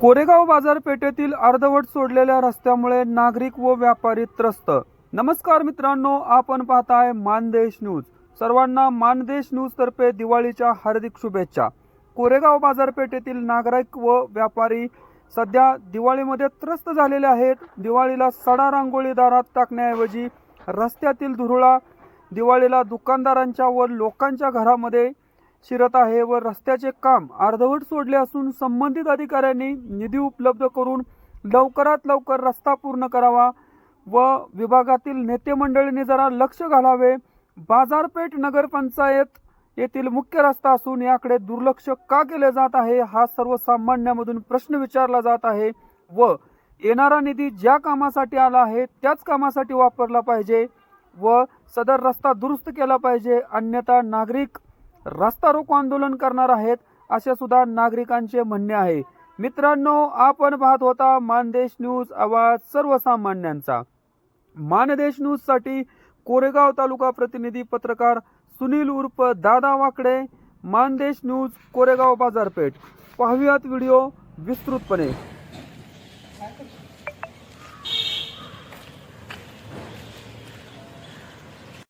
कोरेगाव बाजारपेठेतील अर्धवट सोडलेल्या रस्त्यामुळे नागरिक व व्यापारी त्रस्त. नमस्कार मित्रांनो आपण पाहताय मानदेश न्यूज. सर्वांना मानदेश न्यूज तर्फे दिवाळीच्या हार्दिक शुभेच्छा. कोरेगाव बाजारपेठेतील नागरिक व व्यापारी सध्या दिवाळीमध्ये त्रस्त झालेले आहेत. दिवाळीला सडा रांगोळी दारात टाकण्याऐवजी रस्त्यातील धुरुळा दिवाळीला दुकानदारांच्या व लोकांच्या घरामध्ये शिरत आहे व रस्त्याचे काम अर्धवट सोडले असून संबंधित अधिकाऱ्यांनी निधी उपलब्ध करून लवकरात लवकर रस्ता पूर्ण करावा व विभागातील नेते मंडळींनी जरा लक्ष घालावे. बाजारपेठ नगरपंचायत येथील मुख्य रस्ता असून याकडे दुर्लक्ष का केले जात आहे? हा सर्वसामान्यामधून प्रश्न विचारला जात आहे व येणारा निधी ज्या कामासाठी आला आहे त्याच कामासाठी वापरला पाहिजे व सदर रस्ता दुरुस्त केला पाहिजे. अन्यथा नागरिक रास्ता रोको आंदोलन करणार आहेत असे सुद्धा नागरिकांचे म्हणणे आहे. मित्रांनो आपण पाहत होता मानदेश न्यूज आवाज सर्वसामान्यांचा. मानदेश न्यूजसाठी कोरेगाव तालुका प्रतिनिधी पत्रकार सुनील उर्फ दादा वाकडे मानदेश न्यूज कोरेगाव बाजारपेठ. पाहूयात व्हिडिओ विस्तृतपणे.